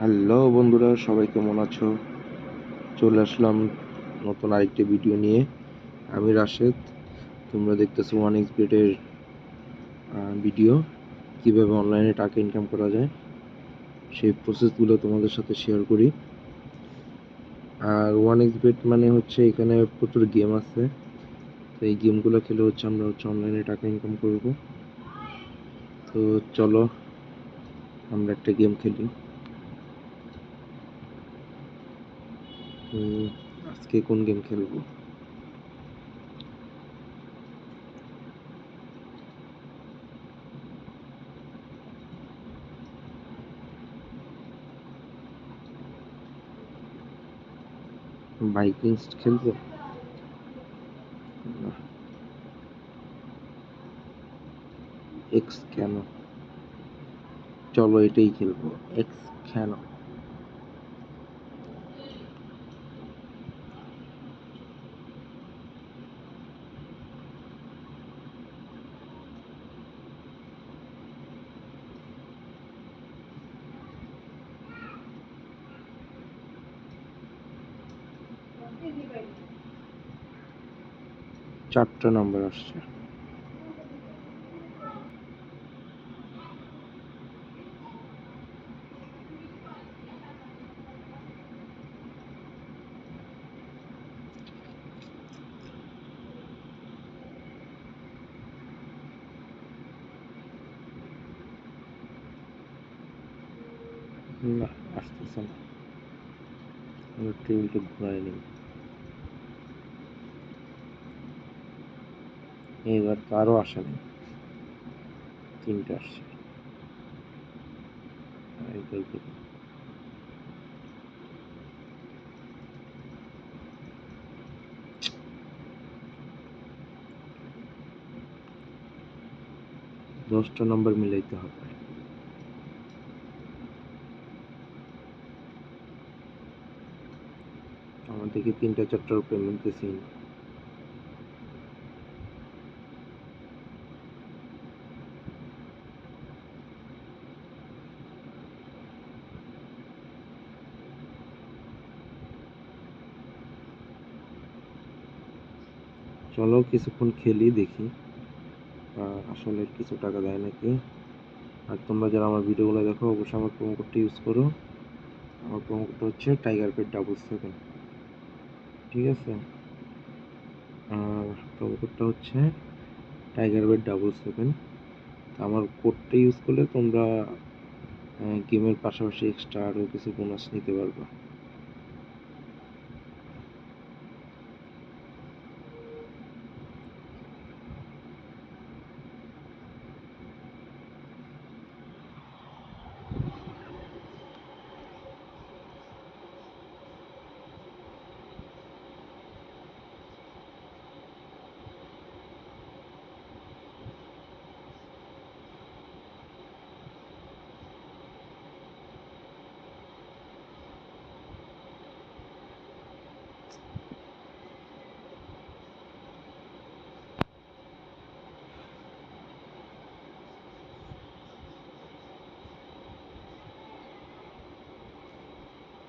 Hello বন্ধুরা, সবাই কেমন আছো? চলে আসলাম নতুন আরেকটি ভিডিও নিয়ে। আমি রাশেদ, তোমরা দেখতেছো ওয়ান এক্স বেটের ভিডিও কীভাবে অনলাইনে টাকা ইনকাম করা যায়, সেই প্রসেসগুলো তোমাদের সাথে শেয়ার করি। আর ওয়ান এক্স বেট মানে হচ্ছে এখানে প্রচুর গেম আছে। তো এই গেমগুলো খেলে হচ্ছে আমরা হচ্ছে অনলাইনে টাকা ইনকাম করব। তো চলো, আমরা একটা গেম খেলি। আজকে কোন গেম খেলব? ভাইকিংস খেলব? এক্স কেন? চলো এটাই খেলব। এক্স কেন? চারটা নাম্বার আসছে। না আসতেছে না। টেবিলটা ঘুরাই নিই এবার কারও আসে নেই। তিনটে আসছে। এইটাই করি। দশটা নাম্বার মিলাইতে হবে। আমার দেখি তিনটা চারটার উপরে মিলতেছি চলো কিছুক্ষণ খেলি, দেখি। আসলে কিছু টাকা দেয় নাকি? আর তোমরা যারা আমার ভিডিওগুলো দেখো, অবশ্যই আমার প্রোমো কোডটা ইউজ করো। আমার প্রোমো কোডটা হচ্ছে টাইগার পেট ডাবল সেভেন ঠিক আছে? আর প্রোমো কোডটা হচ্ছে টাইগার পেট ডাবল সেভেন আমার কোডটা ইউজ করলে তোমরা গেমের পাশাপাশি এক্সট্রা আরও কিছু বোনাস নিতে পারবে।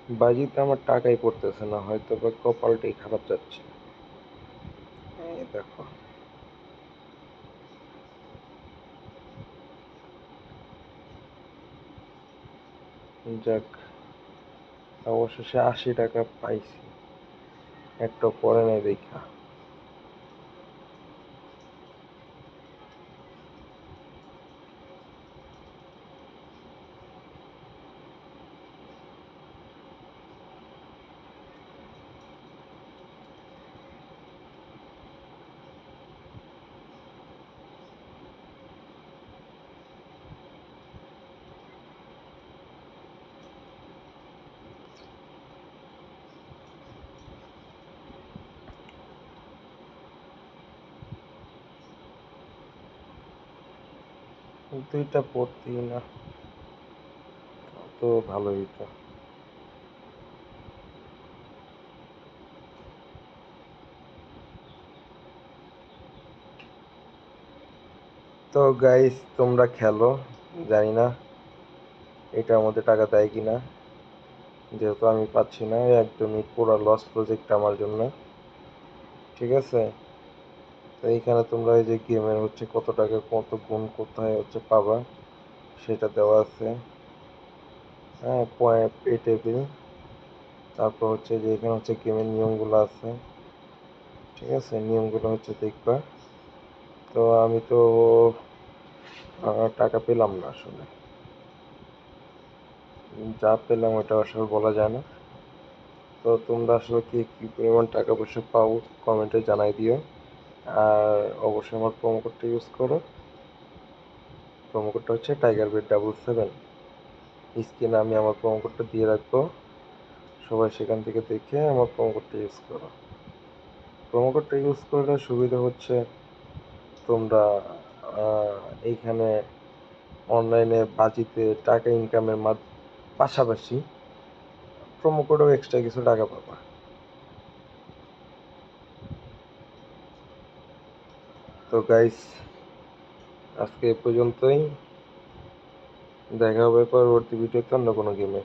বাজিতে আমার টাকাই পড়তেছে না, হয়তো বা কপালটাই খারাপ যাচ্ছে। এই দেখো। যাক, অবশেষে আশি টাকা পাইছি। একটা পরে নাই দেখা। দুইটা পড়তি না। তো ভালোই তো। তো গাইস তোমরা খেলো, জানি না এটার মধ্যে টাকা দেয় কিনা। যেহেতু আমি পাচ্ছি না, একদমই পুরো লস প্রজেক্ট আমার জন্য। ঠিক আছে? তো এইখানে তোমরা এই যে গেমের হচ্ছে কত টাকা কত গুণ কোথায় হচ্ছে পাবা, সেটা দেওয়া আছে। হ্যাঁ পয়েন্ট পে টেবিল তারপর হচ্ছে যে এখানে হচ্ছে গেমের নিয়মগুলো আছে। ঠিক আছে? নিয়মগুলো হচ্ছে দেখবা। তো আমি তো টাকা পেলাম না আসলে। যা পেলাম ওটা আসলে বলা যায় না। তো তোমরা আসলে কি কি পরিমাণ টাকা পয়সা পাও কমেন্টে জানাই দিও। আর অবশ্যই আমার প্রোমো কোডটা ইউজ করো। প্রোমো কোডটা হচ্ছে টাইগার বেড ডাবল সেভেন স্ক্রিনে আমি আমার প্রোমো কোডটা দিয়ে রাখব। সবাই সেখান থেকে দেখে আমার প্রোমো কোডটা ইউজ করো। প্রোমো কোডটা ইউজ করলে সুবিধা হচ্ছে তোমরা এইখানে অনলাইনে বাজিতে টাকা ইনকামের পাশাপাশি প্রোমো কোডেও এক্সট্রা কিছু টাকা পাবা। তো গাইস আজকে এ পর্যন্তই। দেখা হবে পরবর্তী ভিডিওতে অন্য কোনো গেমে